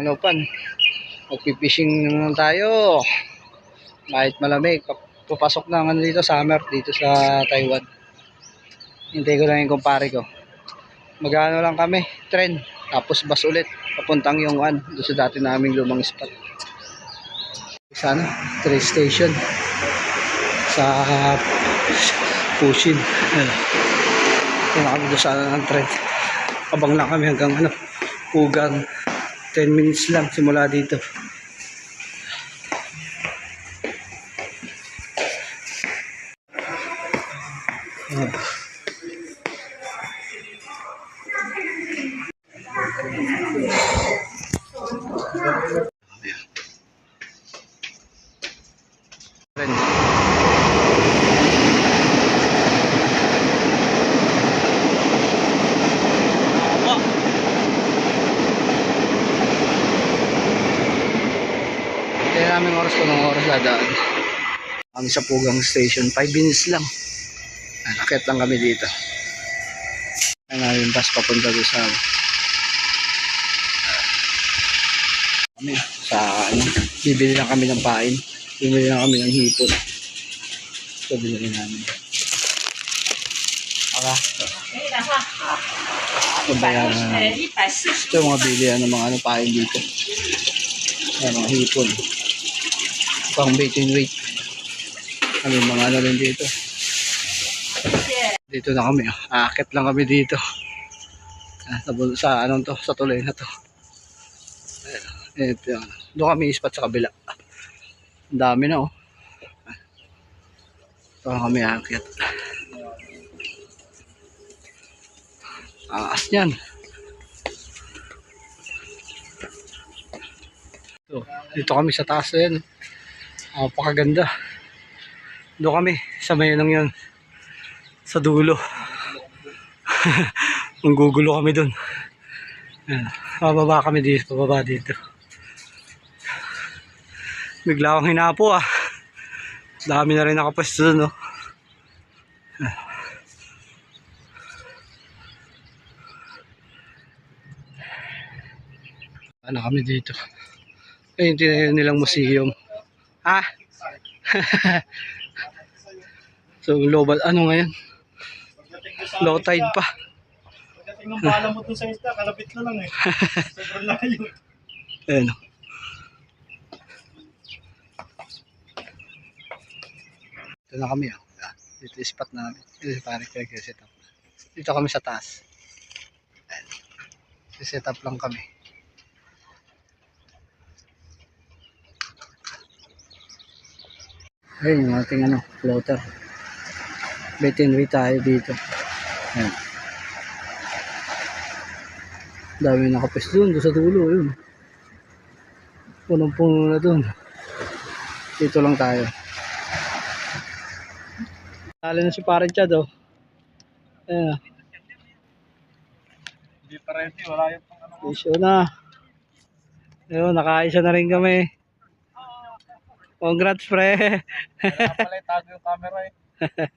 Ano pan? Magpipishing naman tayo. Kahit malamig. Pap- Papasok na ano dito, summer dito sa Taiwan. Hintay ko lang yung kumpare ko. Magano lang kami, train. Tapos bus ulit. Papuntang yung ano, doon sa dati naming lumang spot. Sana, train station. Sa Pushin. Ano. Kung kami doon sa ano, ng train. Abang lang kami hanggang ano, Pugan. 10 minutes lang simula dito. Ah. maraming oras ko ng oras dadaan. Kami sa Pugang Station 5 minutes lang. Nakakit lang kami dito. Nalimpas papunta doon sa kami sa ano, bibili lang kami ng pain. Bibili lang kami ng hipon. Ito binili namin. Ala ito bayaran na ito yung mga bilihan ng mga ano, pain dito. Ayan, mga hipon. Pang bait and weight. Kami mga ano rin dito. Dito na kami. oh. Aakit lang kami dito. Ah, Sa, anong to, sa tuloy na to. Ito yun. Doon kami ispat sa kabila. Ang dami na oh. Ito kami aakit. Taas yan. Ito, dito kami sa taas na. Napakaganda. Doon kami, sa may lang yan. Sa dulo. Manggugulo kami doon. Pababa kami dito, pababa dito. Bigla akong hinapo ah. Dami na rin nakapwesto doon, no? Ano kami dito? Ayun, tinayo nilang museum. Ah! so, global, ano ngayon? Low tide pa. Pagdating ng pala mo dun sa isda, kalapit na lang eh. Sobrang layo. Ayun. Ito na kami. Oh. Ayan. Dito yung spot namin. Dito yung pare kaya set up. Dito kami sa taas. Ayan. Set up lang kami. Ayun yung ating ano, floater. Betinry tayo dito. Ayan. Dami nakapes doon, doon sa dulo, yun. Punong-puno na doon. Dito lang tayo. Tali na si Parang Chad, oh. Ayan, Hindi pa ready, wala yung pang ano. na. Ayun, nakaisa na rin kami. Congrats, pre. Kaya pala itago yung camera eh.